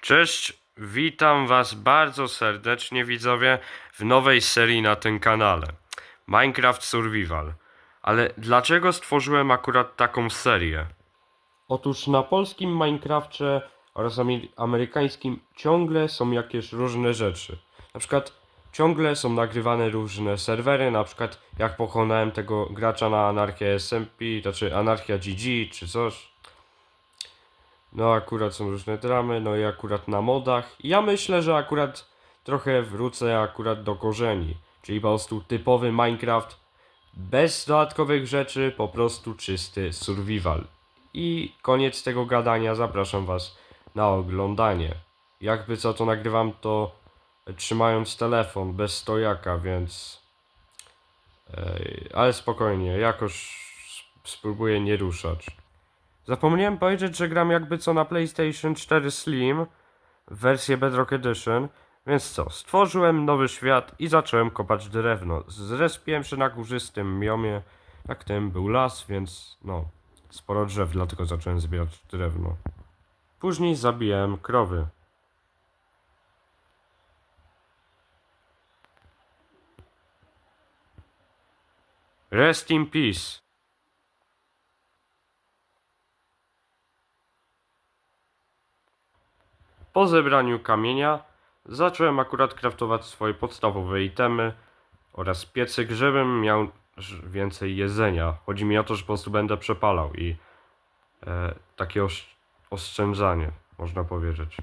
Cześć, witam Was bardzo serdecznie, widzowie, w nowej serii na tym kanale Minecraft Survival. Ale dlaczego stworzyłem akurat taką serię? Otóż na polskim Minecrafcie oraz amery- amerykańskim ciągle są jakieś różne rzeczy. Na przykład ciągle są nagrywane różne serwery, na przykład jak pokonałem tego gracza na Anarchię SMP, to czy Anarchia GG, czy coś. No akurat są różne dramy, no i akurat na modach. Ja myślę, że akurat trochę wrócę akurat do korzeni. Czyli po prostu typowy Minecraft, bez dodatkowych rzeczy, po prostu czysty survival. I koniec tego gadania, zapraszam was na oglądanie. Jakby co to nagrywam to trzymając telefon, bez stojaka, więc... Ej, ale spokojnie, jakoś spróbuję nie ruszać. Zapomniałem powiedzieć, że gram jakby co na PlayStation 4 Slim w wersję Bedrock Edition. Więc co, stworzyłem nowy świat i zacząłem kopać drewno. Zrespiłem się na górzystym miomie. Tak tym był las, więc no, sporo drzew, dlatego zacząłem zbierać drewno. Później zabijałem krowy. Rest in peace. Po zebraniu kamienia zacząłem akurat kraftować swoje podstawowe itemy oraz piecyk, żebym miał więcej jedzenia. Chodzi mi o to, że po prostu będę przepalał i e, takie osz- oszczędzanie, można powiedzieć.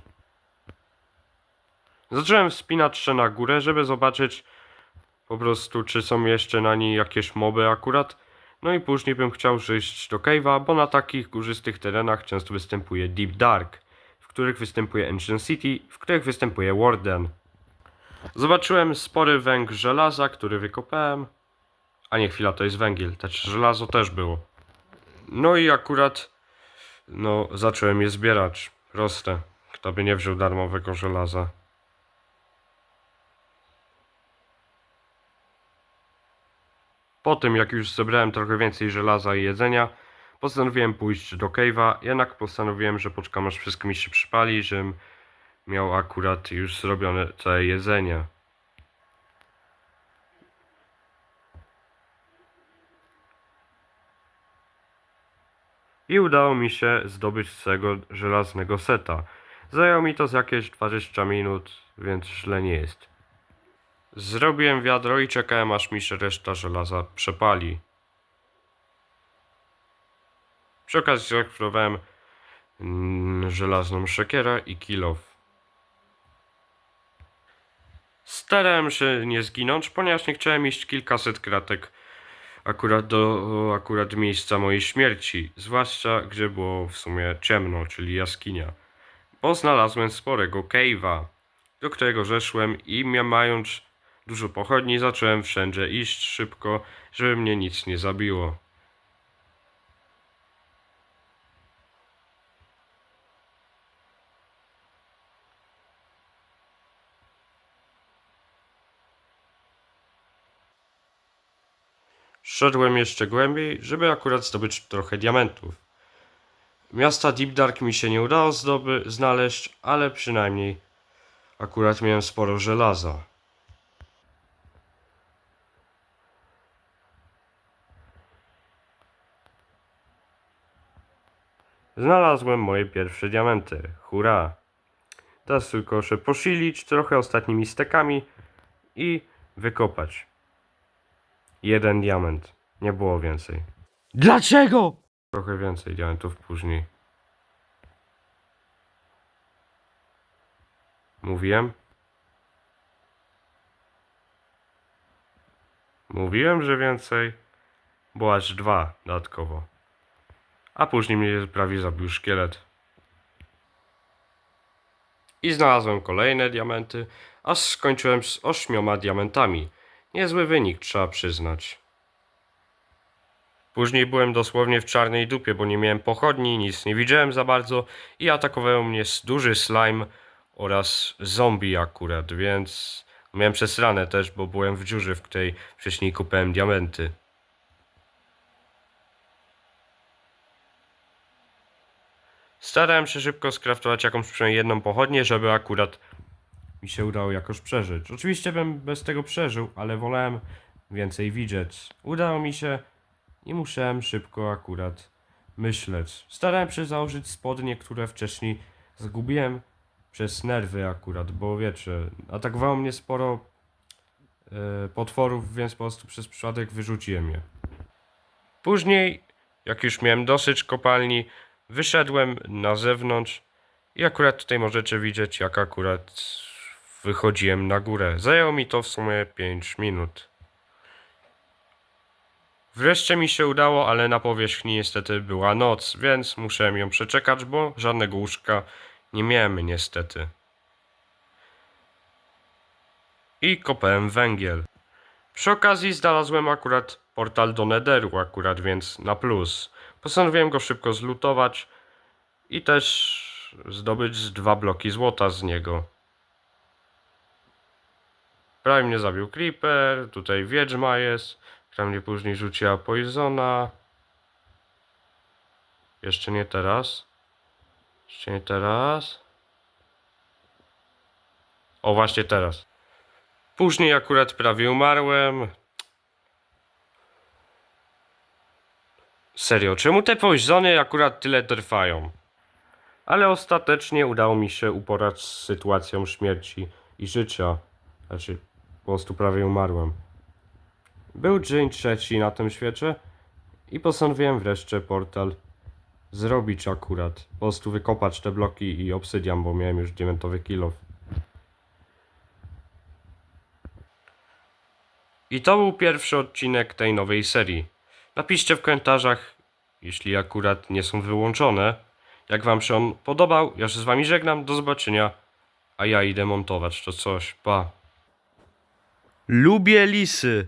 Zacząłem wspinać się na górę, żeby zobaczyć po prostu, czy są jeszcze na niej jakieś moby akurat. No i później bym chciał zejść do cave'a, bo na takich górzystych terenach często występuje Deep Dark, których występuje Ancient City, w których występuje Warden. Zobaczyłem spory węg żelaza, który wykopałem. A nie, chwila, to jest węgiel, też żelazo też było. No i akurat, no, zacząłem je zbierać. Proste. Kto by nie wziął darmowego żelaza. Po tym, jak już zebrałem trochę więcej żelaza i jedzenia, postanowiłem pójść do cave'a, jednak postanowiłem, że poczekam aż wszystko mi się przypali, żebym miał akurat już zrobione całe jedzenie. I udało mi się zdobyć całego żelaznego seta. Zajęło mi to z jakieś 20 minut, więc źle nie jest. Zrobiłem wiadro i czekałem aż mi się reszta żelaza przepali. Przy okazji zaktywowałem mm, żelazną szekierę i kilof. Starałem się nie zginąć, ponieważ nie chciałem iść kilkaset kratek akurat do akurat miejsca mojej śmierci, zwłaszcza gdzie było w sumie ciemno, czyli jaskinia. Bo znalazłem sporego cave'a, do którego zeszłem i mając dużo pochodni, zacząłem wszędzie iść szybko, żeby mnie nic nie zabiło. Szedłem jeszcze głębiej, żeby akurat zdobyć trochę diamentów. Miasta Deep Dark mi się nie udało zdoby znaleźć, ale przynajmniej akurat miałem sporo żelaza. Znalazłem moje pierwsze diamenty. Hurra! Teraz tylko się posilić trochę ostatnimi stekami i wykopać. Jeden diament. Nie było więcej. Dlaczego? Trochę więcej diamentów później. Mówiłem? Mówiłem, że więcej. Było aż dwa dodatkowo. A później mnie prawie zabił szkielet. I znalazłem kolejne diamenty, aż skończyłem z ośmioma diamentami. Niezły wynik, trzeba przyznać. Później byłem dosłownie w czarnej dupie, bo nie miałem pochodni, nic nie widziałem za bardzo i atakował mnie duży slime oraz zombie akurat, więc miałem przesrane też, bo byłem w dziurze, w której wcześniej kupałem diamenty. Starałem się szybko skraftować jakąś przynajmniej jedną pochodnię, żeby akurat mi się udało jakoś przeżyć. Oczywiście bym bez tego przeżył, ale wolałem więcej widzieć. Udało mi się i musiałem szybko akurat myśleć. Starałem się założyć spodnie, które wcześniej zgubiłem przez nerwy akurat, bo wiecie, atakowało mnie sporo e, potworów, więc po prostu przez przypadek wyrzuciłem je. Później, jak już miałem dosyć kopalni, wyszedłem na zewnątrz i akurat tutaj możecie widzieć, jak akurat wychodziłem na górę. Zajęło mi to w sumie 5 minut. Wreszcie mi się udało, ale na powierzchni niestety była noc, więc musiałem ją przeczekać, bo żadnego łóżka nie miałem niestety. I kopałem węgiel. Przy okazji znalazłem akurat portal do Netheru akurat, więc na plus. Postanowiłem go szybko zlutować i też zdobyć dwa bloki złota z niego. Prawie mnie zabił Creeper, tutaj Wiedźma jest, która mnie później rzuciła Poisona. Jeszcze nie teraz. Jeszcze nie teraz. O, właśnie teraz. Później akurat prawie umarłem. Serio, czemu te poisony akurat tyle trwają? Ale ostatecznie udało mi się uporać z sytuacją śmierci i życia. Znaczy, po prostu prawie umarłem. Był dzień trzeci na tym świecie i postanowiłem wreszcie portal zrobić akurat. Po prostu wykopać te bloki i obsydian, bo miałem już diamentowy kilof. I to był pierwszy odcinek tej nowej serii. Napiszcie w komentarzach, jeśli akurat nie są wyłączone, jak wam się on podobał. Ja się z wami żegnam, do zobaczenia, a ja idę montować to coś. Pa. Lubię lisy.